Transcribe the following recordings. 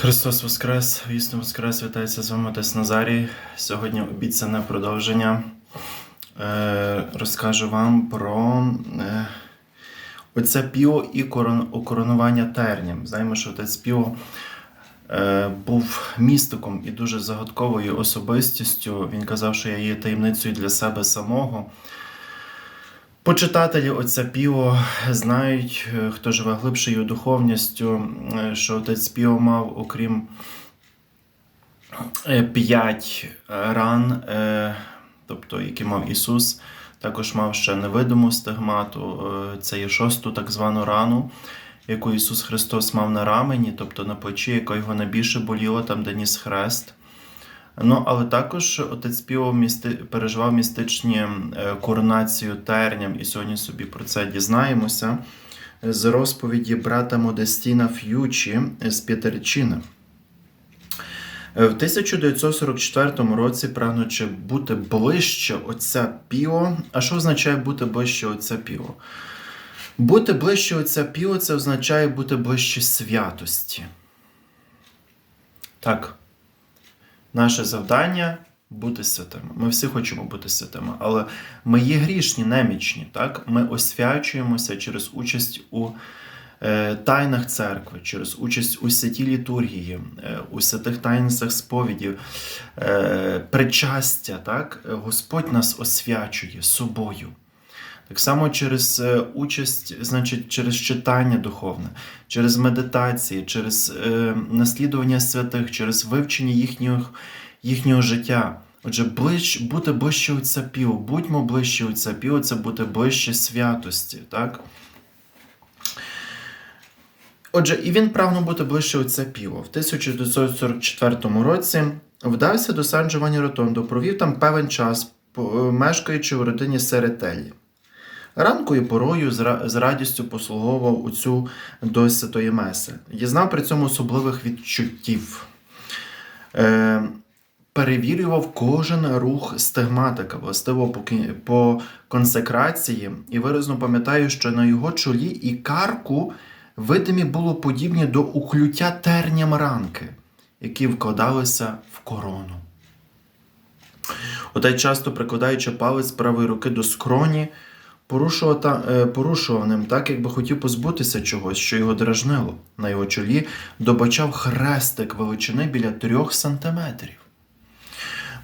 Христос Воскрес, вісно Воскрес, вітається з вами Отець Назарій. Сьогодні обіцяне продовження. Е, розкажу вам про е, оце піо і корон, укоронування терням. Знаємо, що отець Піо е, був містиком і дуже загадковою особистістю. Він казав, що я є таємницею для себе самого. Почитателі отця Піо знають, е, хто живе глибшою духовністю, е, що отець Піо мав, окрім е, п'ять ран, тобто які мав Ісус, також мав ще невидиму стигмату. Це є шосту так звану рану, яку Ісус Христос мав на рамені, тобто на плечі, яка його найбільше боліло, там, де ніс хрест. Ну, але також отець Піо місти... переживав містичні е, коронацію терням, і сьогодні собі про це дізнаємося з розповіді брата Модестіна Ф'ючі з П'ятерчини. Е, В 1944 році, прагнучи бути ближче отця Піо. А що означає бути ближче отця Піо? Бути ближче отця Піо це означає бути ближче святості. Так. Наше завдання бути святими. Ми всі хочемо бути святими, але ми є грішні, немічні. Так? Ми освячуємося через участь у е, тайнах церкви, через участь у святій літургії, е, у святих таїнствах сповіді, е, причастя. Так? Господь нас освячує собою. Так само через е, участь, значить, через читання духовне, через медитації, через е, наслідування святих, через вивчення їхнього, їхнього життя. Отже, ближ, бути ближче отця Піо, будьмо ближче отця Піо, це бути ближче святості. Так? Отже, і він прагнув бути ближче отця Піо. В 1944 році вдався до Сан Джованні Ротондо, провів там певен час, мешкаючи у родині Серетелі. Ранкою порою з радістю послуговував у цю до святої меси. Дізнав при цьому особливих відчуттів. Е, перевірював кожен рух стигматика, властиво по, консекрації, і виразно пам'ятаю, що на його чолі і карку видимі було подібні до уклюття терням ранки, які вкладалися в корону. Отай часто прикладаючи палець правої руки до скроні, е, порушував ним так, якби хотів позбутися чогось, що його дражнило. На його чолі добачав хрестик величини біля трьох сантиметрів.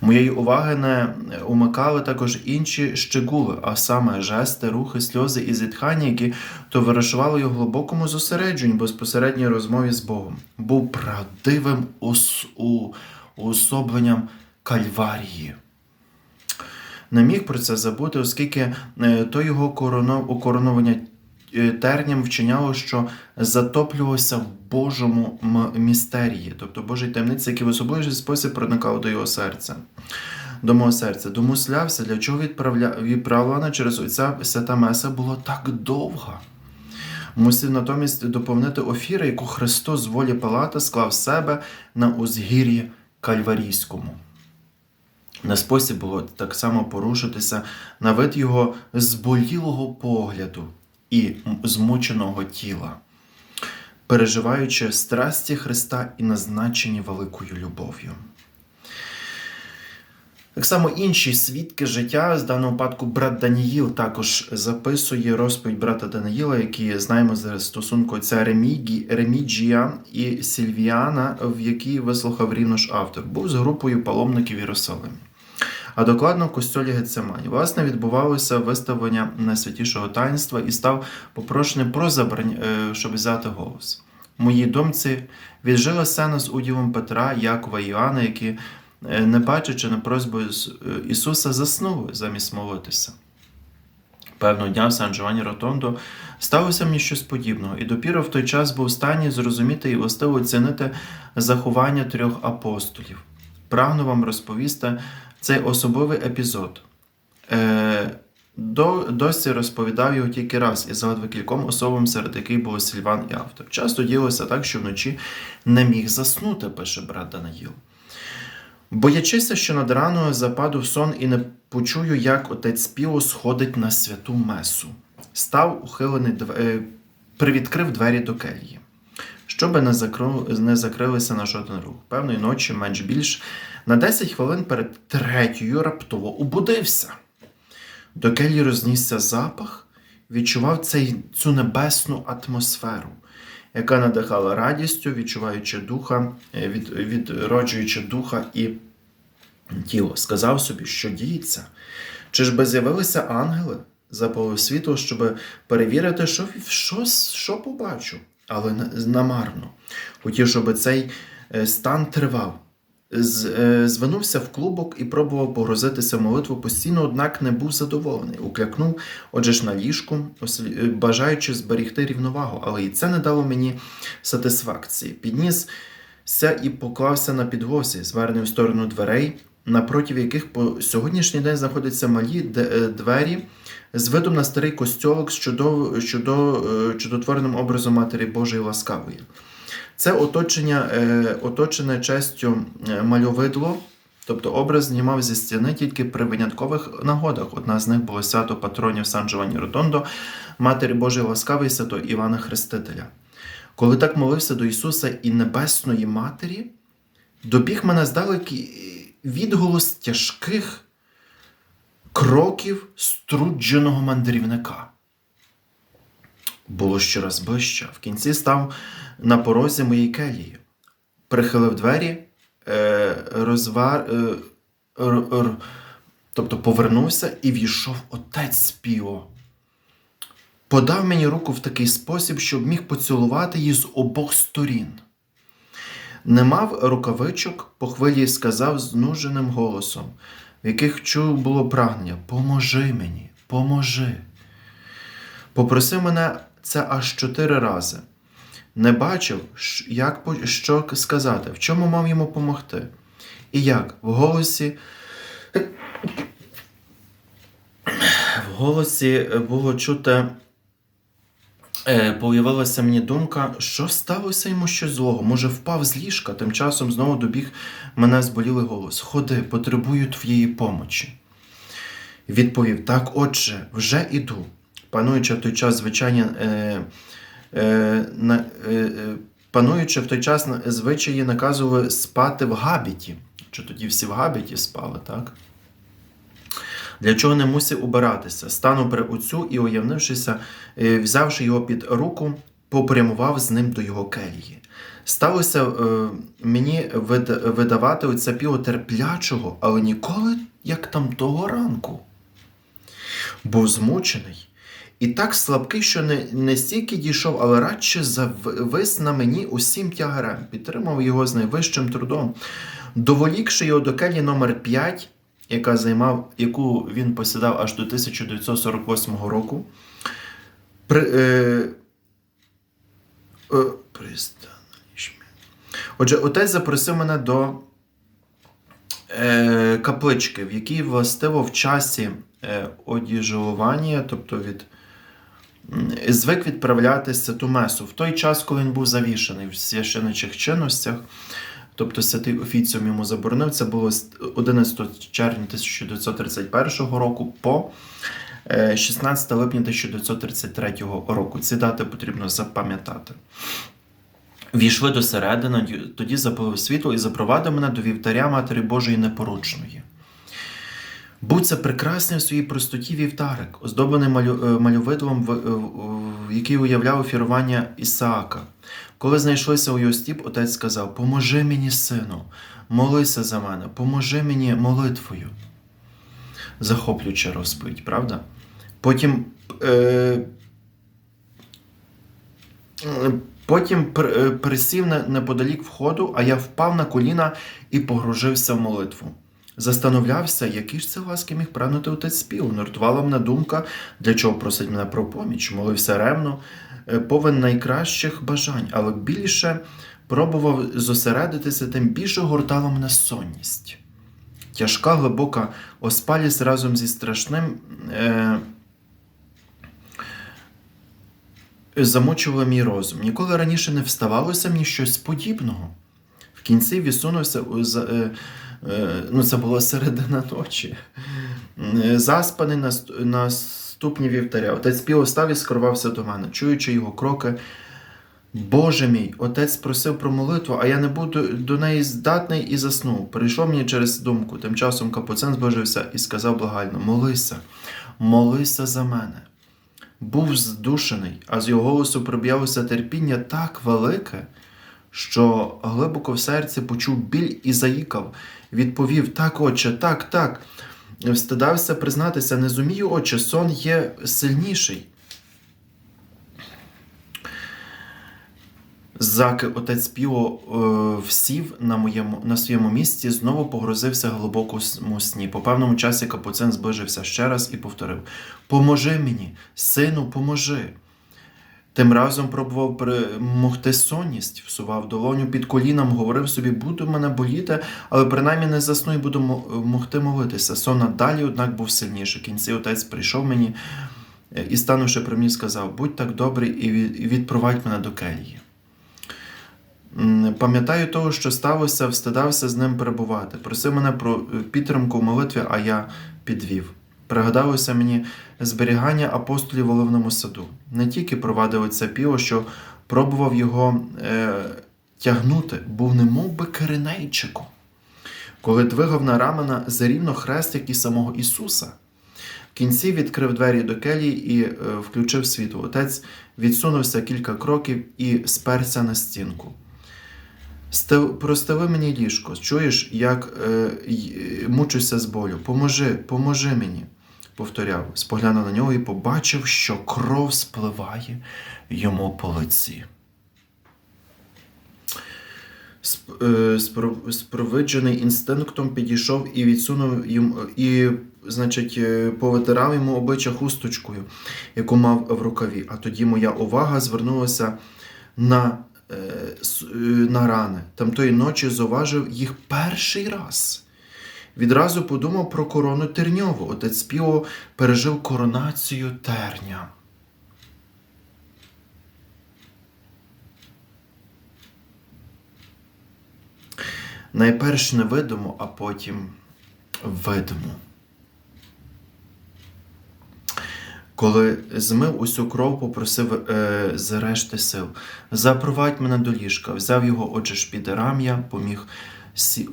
Моєї уваги не умикали також інші щегули, а саме жести, рухи, сльози і зітхання, які товаришували його глибокому зосередженню, безпосередній розмові з Богом. Був правдивим у- уособленням Кальварії не міг про це забути, оскільки е, то його короно, укоронування е, терням вчиняло, що затоплювався в Божому містерії, тобто Божій таємниці, який в особливий спосіб проникав до його серця. До мого серця, домислявся, для чого відправля... відправлена через отця свята Меса було так довга. Мусив натомість доповнити офіри, яку Христос з волі Палата склав себе на узгір'ї Кальварійському. Не спосіб було так само порушитися на вид його зболілого погляду і змученого тіла, переживаючи страсті Христа і назначені великою любов'ю. Так само інші свідки життя, з даного випадку брат Даніїл також записує розповідь брата Даниїла, який знаємо з стосунку Ремігі, Реміджія і Сільвіана, в якій вислухав рівно ж автор. Був з групою паломників Єрусалим. А докладно в костьолі Гецемані. Власне, відбувалося виставлення найсвятішого таїнства і став попрошеним про забрань, е, щоб взяти голос. В моїй думці віджила сцена з уділом Петра, Якова і Іоанна, які, е, не бачачи на просьбу е, Ісуса, заснули замість молитися. Певного дня в Сан Джованні Ротондо сталося мені щось подібного, і допіро в той час був в стані зрозуміти і властиво оцінити заховання трьох апостолів. Прагну вам розповісти цей особливий епізод. Е, до, досі розповідав його тільки раз і згадував кільком особам, серед яких були Сільван і автор. Часто ділося так, що вночі не міг заснути, пише брат Данаїл. Боячися, що над раною западу в сон і не почую, як отець Піо сходить на святу месу. Став ухилений, е, привідкрив двері до кельї. Щоби не, закру... не закрилися на жоден рух. Певної ночі, менш більш, на 10 хвилин перед третьою раптово убудився. До келі рознісся запах, відчував цей, цю небесну атмосферу, яка надихала радістю, відчуваючи духа, е, від, відроджуючи духа і тіло. Сказав собі, що діється. Чи ж би з'явилися ангели? Запалив світло, щоб перевірити, що, що, що побачу, але намарно. Хотів, щоб цей е, стан тривав. Е, звинувся в клубок і пробував погрузитися в молитву постійно, однак не був задоволений. Уклякнув, отже ж на ліжку, е, бажаючи зберігти рівновагу, але і це не дало мені сатисфакції. Піднісся і поклався на підлозі, звернений в сторону дверей, напроти яких по сьогоднішній день знаходяться малі двері з видом на старий костьолок з чудов, чудо, е, чудотворним образом Матері Божої ласкавої. Це оточення, е, оточене честю е, мальовидло, тобто образ знімав зі стіни тільки при виняткових нагодах. Одна з них було свято патронів Сан Джованні Ротондо, Матері Божої ласкавої свято Івана Хрестителя. Коли так молився до Ісуса і Небесної Матері, добіг мене здалекі відголос тяжких кроків струдженого мандрівника. Було щораз ближче. В кінці став на порозі моєї келії, прихилив двері, е, розвар, е, тобто повернувся і війшов отець співо. Подав мені руку в такий спосіб, щоб міг поцілувати її з обох сторін. Не мав рукавичок, по хвилі сказав знуженим голосом, в яких чув було прагнення: Поможи мені, поможи. Попроси мене це аж чотири рази. Не бачив, як, що сказати, в чому мав йому помогти. І як в голосі. В голосі було чути, появилася мені думка, що сталося йому щось злого. Може, впав з ліжка, тим часом знову добіг мене зболілий голос. Ходи, потребую твоєї помочі. Відповів: Так, отже, вже іду. Пануючи в той час звичайні. Е, е, на, е, е, пануючи в той час звичаї наказували спати в габіті. Чи тоді всі в габіті спали, так? Для чого не мусив убиратися? Стану при отцю і, уявнившися, е, взявши його під руку, попрямував з ним до його келії. Сталося е, мені вид- видавати оце піво терплячого, але ніколи, як там того ранку. Був змучений і так слабкий, що не, не стільки дійшов, але радше завис на мені усім тягарем, підтримав його з найвищим трудом, доволікши його до келі номер 5 яка займав, яку він посідав аж до 1948 року. При, е, е. Отже, отець запросив мене до е, каплички, в якій властиво в часі е, одіжування, тобто від звик відправляти святу месу в той час, коли він був завішаний в священичих чинностях. Тобто святий офіціум йому заборонив. Це було 11 червня 1931 року по е, 16 липня 1933 року. Ці дати потрібно запам'ятати. Війшли до середини, тоді запалив світло і запровадив мене до вівтаря Матері Божої Непорочної. Був це прекрасний в своїй простоті вівтарик, оздоблений малю, е, малювидлом, в, який уявляв офірування Ісаака. Коли знайшлися у його стіп, отець сказав: Поможи мені, сину, молися за мене, поможи мені молитвою. Захоплююча розповідь, правда? Потім. Е, Потім е, присів неподалік входу, а я впав на коліна і погружився в молитву. Застановлявся, який ж це ласки міг прагнути отець спів. Нуртувала мене думка, для чого просить мене про поміч. Молився ревно, е, повен найкращих бажань, але більше пробував зосередитися, тим більше гортала мене сонність. Тяжка, глибока оспалість разом зі страшним. Е- замучувала мій розум. Ніколи раніше не вставалося мені щось подібного. В кінці відсунувся за- е, е, ну, це була середина ночі. Е, Заспаний на, на ступні вівтаря. Отець пів став і скерувався до мене, чуючи його кроки. Боже мій, отець просив про молитву, а я не буду до неї здатний і заснув. Прийшов мені через думку. Тим часом капуцин збожився і сказав благально: Молися, молися за мене. Був здушений, а з його голосу проб'ялося терпіння так велике, що глибоко в серці почув біль і заїкав. Відповів: Так, отче, так, так. Встидався признатися, не зумію, отче, сон є сильніший. Заки отець Піо е, всів на, моєму, на своєму місці, знову погрузився глибокому сні. По певному часі капуцин зближився ще раз і повторив: Поможи мені, сину, поможи. Тим разом пробував перемогти сонність, всував долоню під коліном, говорив собі, буду мене боліти, але принаймні не засну і буду могти молитися. Сон надалі, однак, був сильніший. Кінці отець прийшов мені е, і, станувши при мені, сказав: Будь так добрий і відпровадь мене до келії. Пам'ятаю того, що сталося, встидався з ним перебувати. Просив мене про е, підтримку в молитві, а я підвів. Пригадалося мені зберігання апостолів в Оливному саду. Не тільки провадив це піо, що пробував його е, тягнути, був немов би киринейчиком, коли двигав на рамена зарівно хрест, як і самого Ісуса. В кінці відкрив двері до келії і е, включив світло. Отець відсунувся кілька кроків і сперся на стінку. Стел, простели мені ліжко, чуєш, як е, мучуся з болю. Поможи, поможи мені, повторяв. Споглянув на нього і побачив, що кров спливає йому по лиці. Е, Спровиджений інстинктом підійшов і відсунув йому і, значить, е, повитирав йому обличчя хусточкою, яку мав в рукаві. А тоді моя увага звернулася на, е, на рани. Тамтої ночі зуважив їх перший раз. Відразу подумав про корону Терньову. Отець Піо пережив коронацію терня. Найперш невидимо, а потім видимо. Коли змив усю кров, попросив е, з решти сил. Запровадь мене до ліжка. Взяв його, отже ж під рам'я, поміг сі,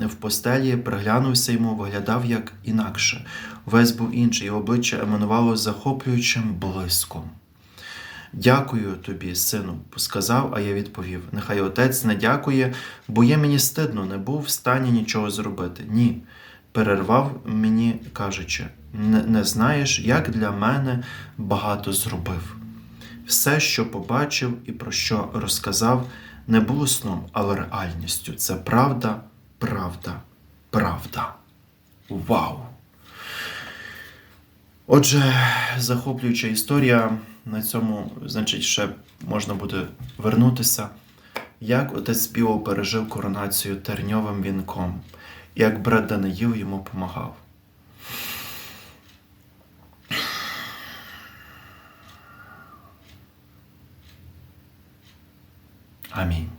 в постелі, приглянувся йому, виглядав як інакше. Весь був інший, його обличчя еманувало захоплюючим блиском. Дякую тобі, сину, сказав, а я відповів. Нехай отець не дякує, бо є мені стидно, не був в стані нічого зробити. Ні. Перервав мені, кажучи, не, не знаєш, як для мене багато зробив. Все, що побачив і про що розказав, не було сном, але реальністю. Це правда, правда, правда. Вау! Отже, захоплююча історія. На цьому, значить, ще можна буде вернутися. Як отець Піо пережив коронацію терньовим вінком, як брат Даниїл йому помагав. Amém.